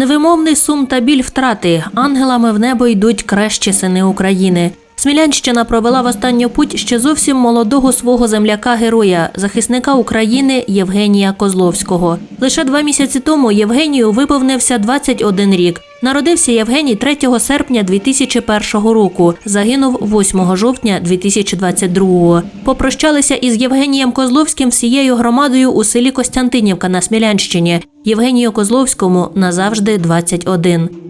Невимовний сум та біль втрати. Ангелами в небо йдуть кращі сини України. Смілянщина провела в останню путь ще зовсім молодого свого земляка-героя, захисника України Євгенія Козловського. Лише два місяці тому Євгенію виповнився 21 рік. Народився Євгеній 3 серпня 2001 року. Загинув 8 жовтня 2022. Попрощалися із Євгенієм Козловським всією громадою у селі Костянтинівка на Смілянщині. Євгенію Козловському назавжди 21.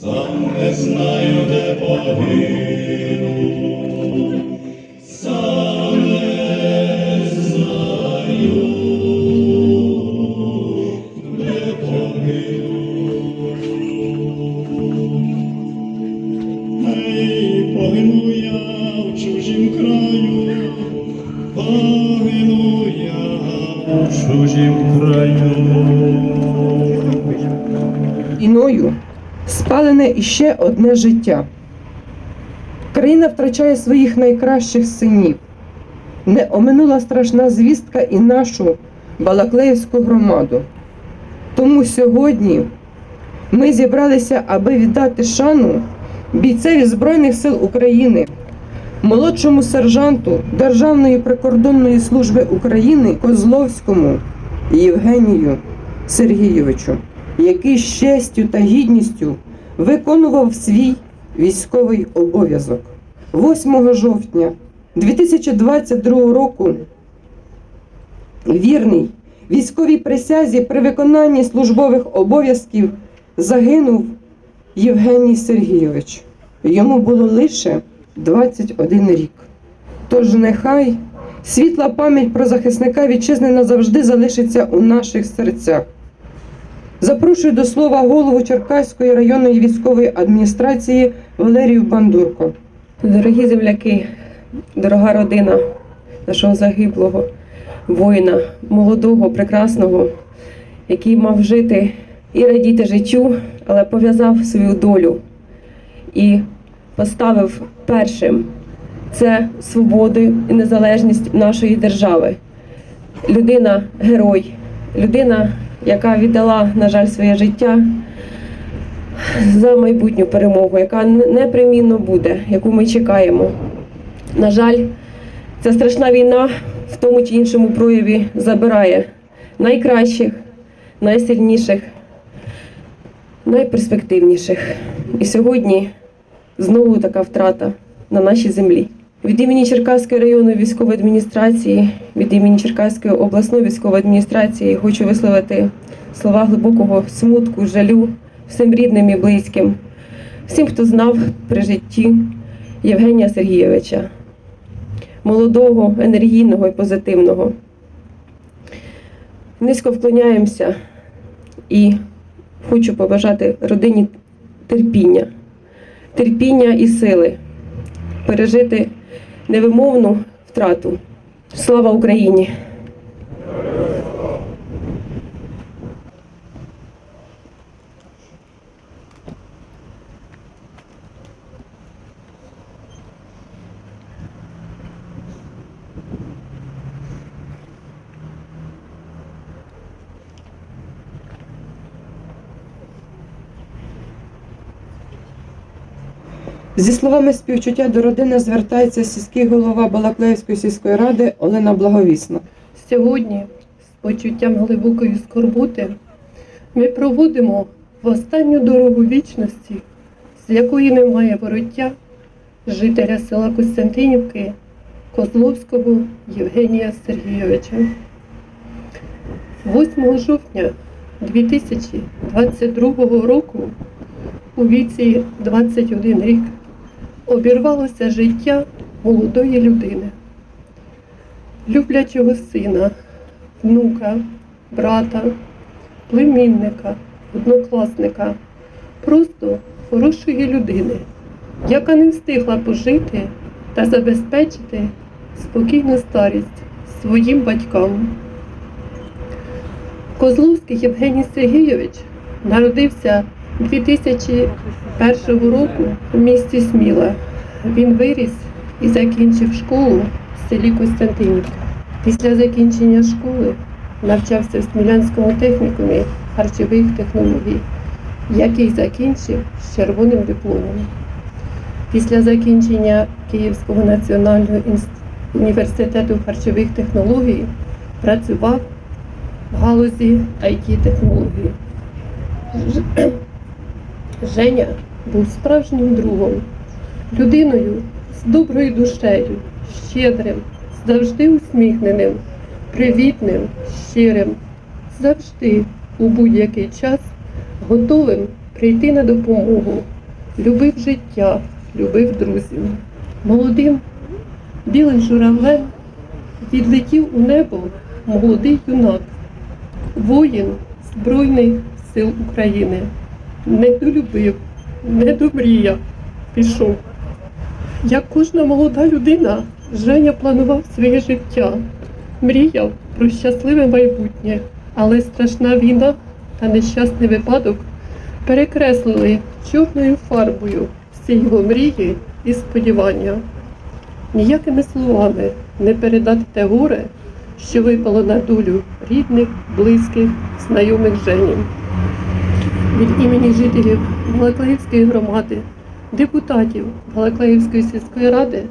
Сам не знаю, де погину, іще одне життя. Країна втрачає своїх найкращих синів. Не оминула страшна звістка і нашу Балаклеївську громаду. Тому сьогодні ми зібралися, аби віддати шану бійцеві Збройних сил України, молодшому сержанту Державної прикордонної служби України Козловському Євгенію Сергійовичу який з честю та гідністю виконував свій військовий обов'язок. 8 жовтня 2022 року вірний військовій присязі при виконанні службових обов'язків загинув Євгеній Сергійович. Йому було лише 21 рік. Тож нехай світла пам'ять про захисника вітчизни назавжди залишиться у наших серцях. Запрошую до слова голову Черкаської районної військової адміністрації Валерію Бандурко. Дорогі земляки, дорога родина нашого загиблого воїна, молодого, прекрасного, який мав жити і радіти життю, але пов'язав свою долю і поставив першим це свободу і незалежність нашої держави. Людина герой, людина, яка віддала, на жаль, своє життя за майбутню перемогу, яка непримінно буде, яку ми чекаємо. На жаль, ця страшна війна в тому чи іншому прояві забирає найкращих, найсильніших, найперспективніших. І сьогодні знову така втрата на нашій землі. Від імені Черкаської районної військової адміністрації, від імені Черкаської обласної військової адміністрації хочу висловити слова глибокого смутку, жалю всім рідним і близьким, всім, хто знав при житті Євгенія Сергійовича, молодого, енергійного і позитивного. Низько вклоняємося і хочу побажати родині терпіння, терпіння і сили пережити невимовну втрату. Слава Україні! Зі словами співчуття до родини звертається сільський голова Балаклеївської сільської ради Олена Благовісна. Сьогодні, з почуттям глибокої скорботи, ми проводимо в останню дорогу вічності, з якої немає вороття жителя села Костянтинівки Козловського Євгенія Сергійовича. 8 жовтня 2022 року у віці 21 рік обірвалося життя молодої людини, люблячого сина, внука, брата, племінника, однокласника, просто хорошої людини, яка не встигла пожити та забезпечити спокійну старість своїм батькам. Козловський Євгеній Сергійович народився 2001 року в місті Сміла. Він виріс і закінчив школу в селі Костянтинівка. Після закінчення школи навчався в Смілянському технікумі харчових технологій, який закінчив з червоним дипломом. Після закінчення Київського національного університету харчових технологій працював в галузі it технологій Ж- Женя був справжнім другом, людиною з доброю душею, щедрим, завжди усміхненим, привітним, щирим, завжди у будь-який час готовим прийти на допомогу, любив життя, любив друзів. Молодим білим журавлем відлетів у небо молодий юнак, воїн Збройних сил України. Не долюбив, не домріяв, пішов. Як кожна молода людина, Женя планував своє життя, мріяв про щасливе майбутнє, але страшна війна та нещасний випадок перекреслили чорною фарбою всі його мрії і сподівання. Ніякими словами не передати те горе, що випало на долю рідних, близьких, знайомих Жені. Від імені жителів Балаклеївської громади, депутатів Балаклеївської сільської ради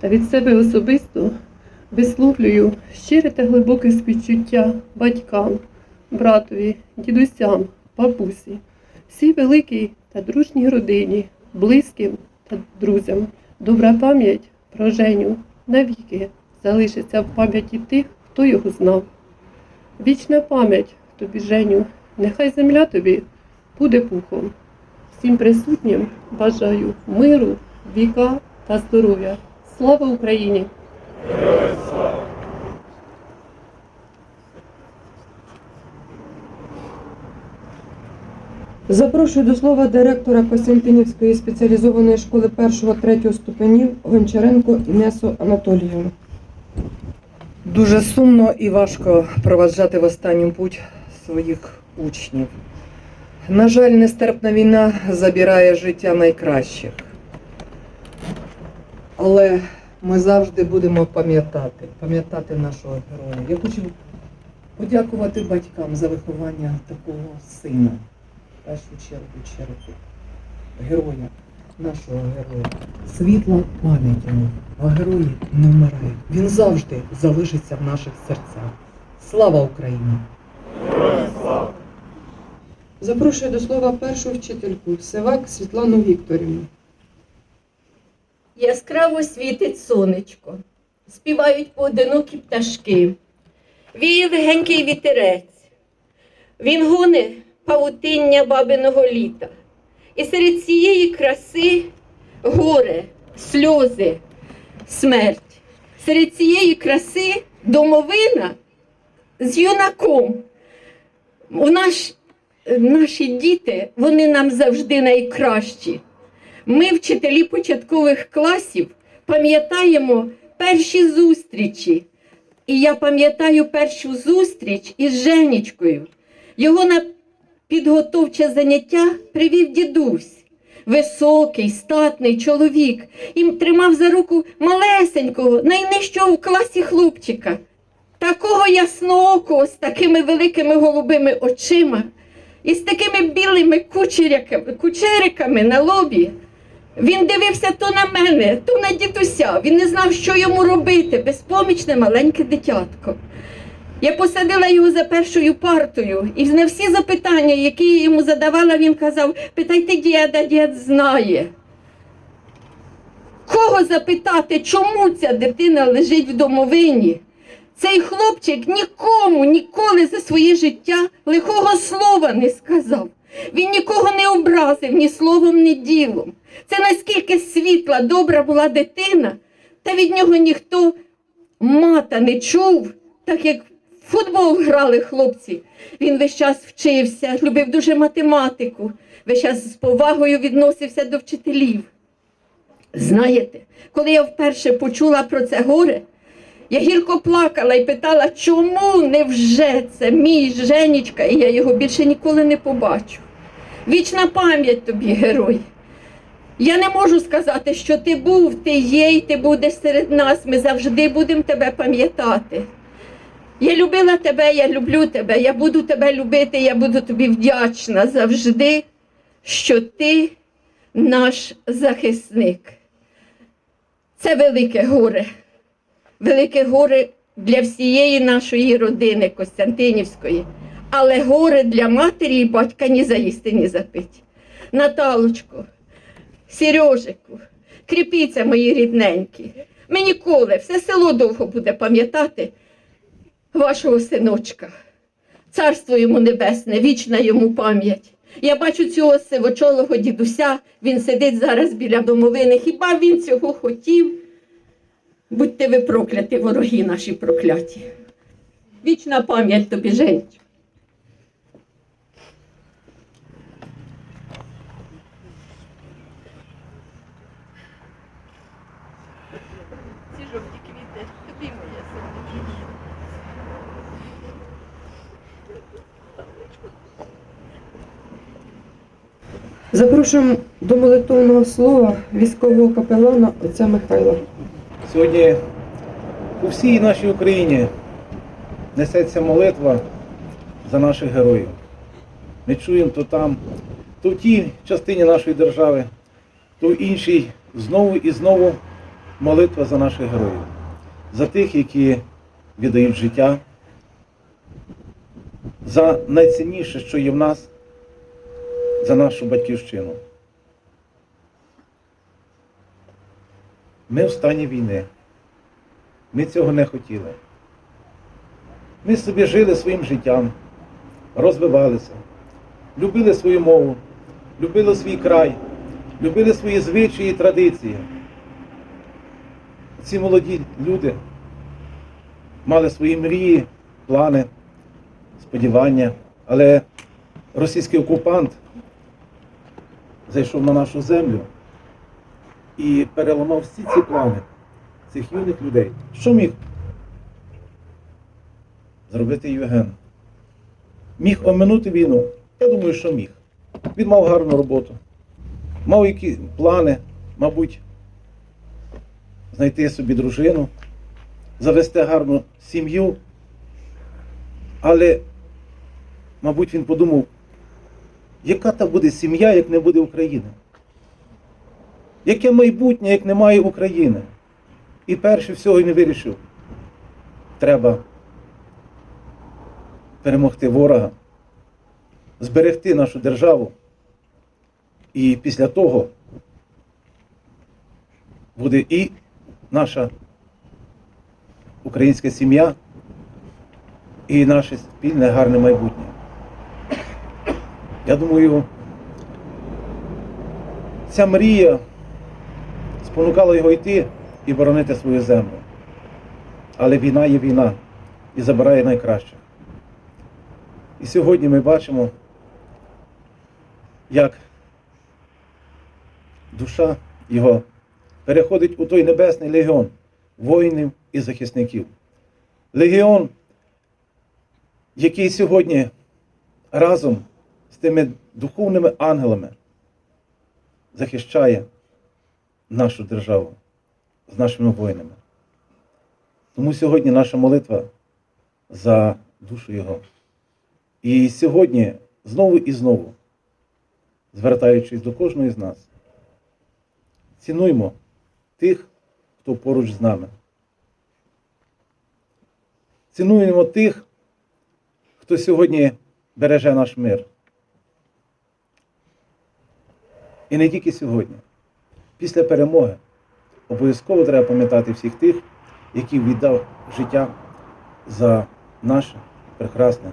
та від себе особисто висловлюю щире та глибоке співчуття батькам, братові, дідусям, бабусі, всій великій та дружній родині, близьким та друзям. Добра пам'ять про Женю навіки залишиться в пам'яті тих, хто його знав. Вічна пам'ять тобі, Женю, нехай земля тобі буде пухом. Всім присутнім бажаю миру, віка та здоров'я. Слава Україні! Запрошую до слова директора Костянтинівської спеціалізованої школи 1-3 ступенів Гончаренко Інесу Анатоліївну. Дуже сумно і важко проваджати в останню путь своїх учнів. На жаль, нестерпна війна забирає життя найкращих. Але ми завжди будемо пам'ятати, пам'ятати нашого героя. Я хочу подякувати батькам за виховання такого сина. В першу чергу, чергу, героя, нашого героя. Світла пам'ять йому, а герої не вмирають. Він завжди залишиться в наших серцях. Слава Україні! Запрошую до слова першу вчительку Севак Світлану Вікторівну. Яскраво світить сонечко, співають поодинокі пташки, віє легенький вітерець, він гоне павутиння бабиного літа. І серед цієї краси горе, сльози, смерть. Серед цієї краси домовина з юнаком. У наш, наші діти, вони нам завжди найкращі. Ми, вчителі початкових класів, пам'ятаємо перші зустрічі. І я пам'ятаю першу зустріч із Женечкою. Його на підготовче заняття привів дідусь. Високий, статний чоловік, і тримав за руку малесенького, найнижчого в класі хлопчика. Такого ясноокого, з такими великими голубими очима і з такими білими кучериками на лобі. Він дивився то на мене, то на дідуся. Він не знав, що йому робити, безпомічне маленьке дитятко. Я посадила його за першою партою, і на всі запитання, які я йому задавала, він казав: питайте діда, дід знає. Кого запитати, чому ця дитина лежить в домовині? Цей хлопчик нікому ніколи за своє життя лихого слова не сказав. Він нікого не образив ні словом, ні ділом. Це наскільки світла, добра була дитина, та від нього ніхто мата не чув, так як в футбол грали хлопці. Він весь час вчився, любив дуже математику, весь час з повагою відносився до вчителів. Знаєте, коли я вперше почула про це горе, я гірко плакала і питала, чому невже це мій Женічка, і я його більше ніколи не побачу. Вічна пам'ять тобі, герой. Я не можу сказати, що ти був, ти є і ти будеш серед нас. Ми завжди будемо тебе пам'ятати. Я любила тебе, я люблю тебе, я буду тебе любити, я буду тобі вдячна завжди, що ти наш захисник. Це велике горе. Велике горе для всієї нашої родини Костянтинівської, але горе для матері і батька ні заїсти, ні запити. Наталочко, Сережику, кріпіться, мої рідненькі. Ми ніколи, все село довго буде пам'ятати вашого синочка. Царство йому небесне, вічна йому пам'ять. Я бачу цього сивочолого дідуся, він сидить зараз біля домовини. Хіба він цього хотів? Будьте ви прокляті, вороги наші прокляті. Вічна пам'ять тобі, Женечко. Ці жовті квіти, тобі моє сердечко. Запрошуємо до молитовного слова військового капелана отця Михайла. Сьогодні у всій нашій Україні несеться молитва за наших героїв. Ми чуємо то там, то в тій частині нашої держави, то в іншій знову і знову молитва за наших героїв, за тих, які віддають життя, за найцінніше, що є в нас, за нашу батьківщину. Ми в стані війни. Ми цього не хотіли. Ми собі жили своїм життям, розвивалися, любили свою мову, любили свій край, любили свої звичаї і традиції. Ці молоді люди мали свої мрії, плани, сподівання, але російський окупант зайшов на нашу землю і переламав всі ці плани цих юних людей. Що міг зробити Євген? Міг оминути війну? Я думаю, що міг. Він мав гарну роботу, мав які плани, мабуть, знайти собі дружину, завести гарну сім'ю. Але, мабуть, він подумав, яка та буде сім'я, як не буде України? Яке майбутнє, як немає України? І перше всього не вирішив. Треба перемогти ворога, зберегти нашу державу. І після того буде і наша українська сім'я, і наше спільне гарне майбутнє. Я думаю, ця мрія спонукала його йти і боронити свою землю. Але війна є війна і забирає найкраще. І сьогодні ми бачимо, як душа його переходить у той небесний легіон воїнів і захисників. Легіон, який сьогодні разом з тими духовними ангелами захищає нашу державу з нашими воїнами. Тому сьогодні наша молитва за душу Його. І сьогодні знову і знову, звертаючись до кожного з нас, цінуймо тих, хто поруч з нами. Цінуємо тих, хто сьогодні береже наш мир. І не тільки сьогодні. Після перемоги обов'язково треба пам'ятати всіх тих, які віддав життя за наше прекрасне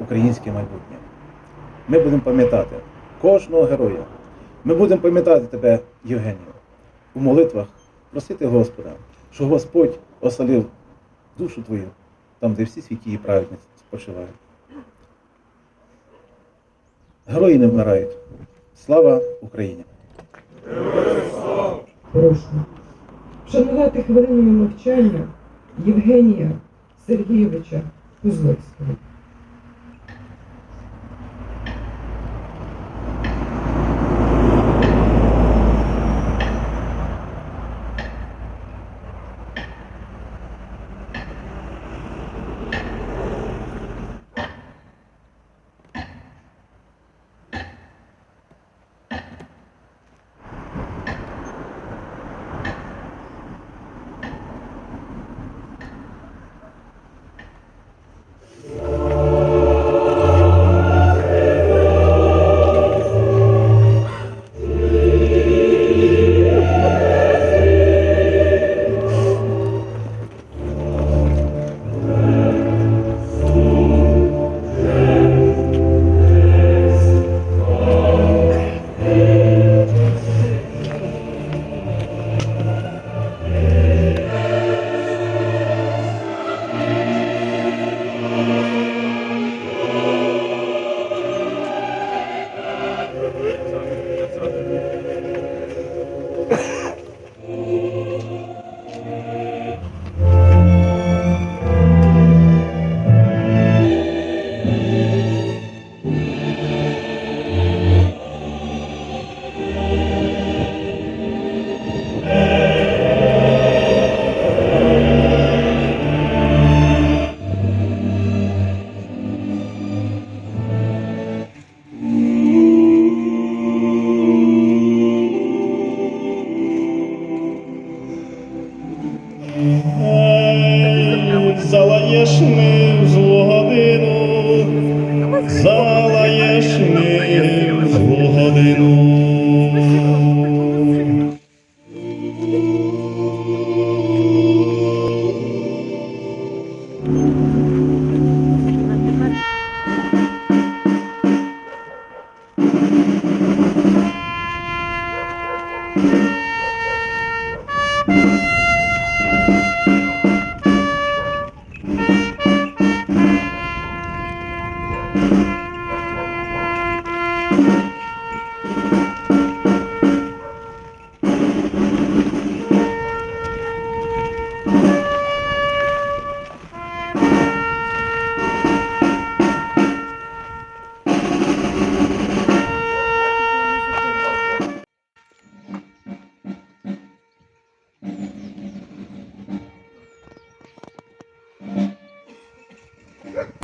українське майбутнє. ми будемо пам'ятати кожного героя. Ми будемо пам'ятати тебе, Євгенію, у молитвах просити Господа, що Господь оселив душу твою там, де всі святі і праведні спочивають. Герої не вмирають. Слава Україні! Прошу вшанувати хвилиною мовчання Євгенія Сергійовича Кузловського.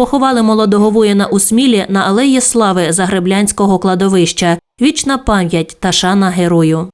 Поховали молодого воїна у Смілі на алеї Слави Загреблянського кладовища. Вічна пам'ять та шана герою.